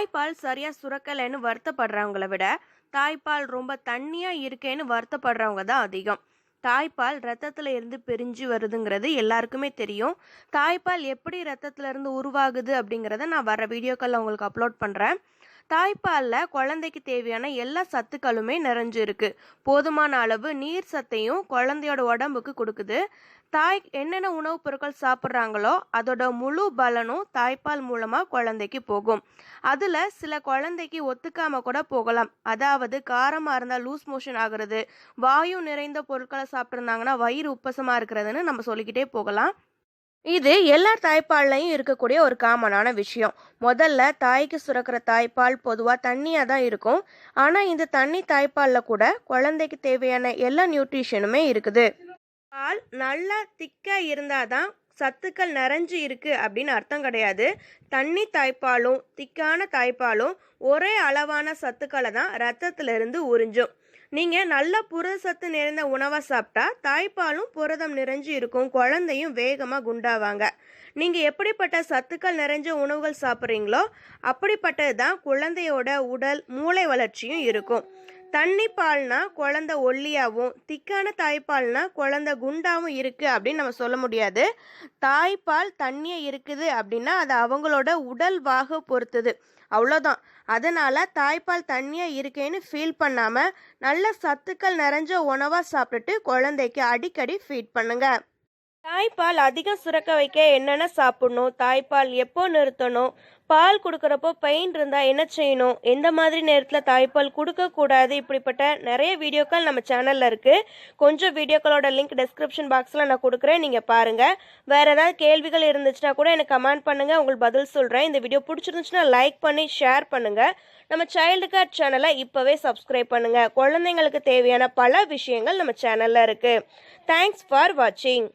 தாய்ப்பால் சரியாக சுரக்கலைன்னு வருத்தப்படுறவங்கள விட தாய்ப்பால் ரொம்ப தண்ணியாக இருக்கேன்னு வருத்தப்படுறவங்க தான் அதிகம். தாய்ப்பால் ரத்தத்தில் இருந்து பிரிஞ்சு வருதுங்கிறது எல்லாருக்குமே தெரியும். தாய்ப்பால் எப்படி ரத்தத்தில் இருந்து உருவாகுது அப்படிங்கிறத நான் வர வீடியோக்களில் உங்களுக்கு அப்லோட் பண்ணுறேன் தாய்ப்பாலில் குழந்தைக்கு தேவையான எல்லா சத்துக்களுமே நிறைஞ்சிருக்கு. போதுமான அளவு நீர் சத்தையும் குழந்தையோட உடம்புக்கு கொடுக்குது. தாய் என்னென்ன உணவுப் பொருட்கள் சாப்பிட்றாங்களோ அதோட முழு பலனும் தாய்ப்பால் மூலமாக குழந்தைக்கு போகும். அதில் சில குழந்தைக்கு ஒத்துக்காமல் கூட போகலாம். அதாவது காரமாக இருந்தால் லூஸ் மோஷன் ஆகிறது வாயு நிறைந்த பொருட்களை சாப்பிட்ருந்தாங்கன்னா வயிறு உப்பசமாக இருக்கிறதுன்னு நம்ம சொல்லிக்கிட்டே போகலாம். இது எல்லா தாய்ப்பால்லையும் இருக்கக்கூடிய ஒரு காமனான விஷயம். முதல்ல தாய்க்கு சுரக்கிற தாய்ப்பால் பொதுவாக தண்ணியாக தான் இருக்கும். ஆனால் இந்த தண்ணி தாய்ப்பாலில் கூட குழந்தைக்கு தேவையான எல்லா நியூட்ரிஷனுமே இருக்குது. பால் நல்லா திக்காக இருந்தால் தான் சத்துக்கள் நிறைஞ்சு இருக்குது அப்படின்னு அர்த்தம் கிடையாது. தண்ணி தாய்ப்பாலும் திக்கான தாய்ப்பாலும் ஒரே அளவான சத்துக்களை தான் ரத்தத்திலிருந்து உறிஞ்சும். நீங்கள் நல்ல புரத சத்து நிறைந்த உணவை சாப்பிட்டா தாய்ப்பாலும் புரதம் நிறைஞ்சு இருக்கும் குழந்தையும் வேகமாக குண்டாவாங்க. நீங்கள் எப்படிப்பட்ட சத்துக்கள் நிறைஞ்ச உணவுகள் சாப்பிட்றீங்களோ அப்படிப்பட்டது தான் குழந்தையோட உடல் மூளை வளர்ச்சியும் இருக்கும். தண்ணி பால்னா குழந்த ஒல்லியாகவும் திக்கான தாய்ப்பால்னா குழந்த குண்டாகவும் இருக்குது அப்படின்னு நம்ம சொல்ல முடியாது. தாய்ப்பால் தண்ணியே இருக்குது அப்படின்னா அது அவங்களோட உடல் வாக பொறுத்தது. அவ்வளோதான் அதனால் தாய்ப்பால் தண்ணியாக இருக்கேன்னு ஃபீல் பண்ணாமல் நல்ல சத்துக்கள் நிறைஞ்ச உணவாக சாப்பிட்டுட்டு குழந்தைக்கு அடிக்கடி ஃபீட் பண்ணுங்கள் தாய்ப்பால் அதிகம் சுரக்க வைக்க என்னென்ன சாப்பிடணும்? தாய்ப்பால் எப்போ நிறுத்தணும்? பால் கொடுக்குறப்போ பெயின் இருந்தால் என்ன செய்யணும்? எந்த மாதிரி நேரத்தில் தாய்ப்பால் கொடுக்கக்கூடாது? இப்படிப்பட்ட நிறைய வீடியோக்கள் நம்ம சேனலில் இருக்குது கொஞ்சம் வீடியோக்களோட லிங்க் டிஸ்கிரிப்ஷன் பாக்ஸில் நான் கொடுக்குறேன். நீங்கள் பாருங்கள் வேறு ஏதாவது கேள்விகள் இருந்துச்சுன்னா கூட எனக்கு கமெண்ட் பண்ணுங்கள் உங்களுக்கு பதில் சொல்கிறேன் இந்த வீடியோ பிடிச்சிருந்துச்சுன்னா லைக் பண்ணி ஷேர் பண்ணுங்கள் நம்ம சைல்டு கார்ட் சேனலை இப்போவே சப்ஸ்கிரைப் பண்ணுங்கள் குழந்தைங்களுக்கு தேவையான பல விஷயங்கள் நம்ம சேனலில் இருக்குது தேங்க்ஸ் ஃபார் வாட்சிங்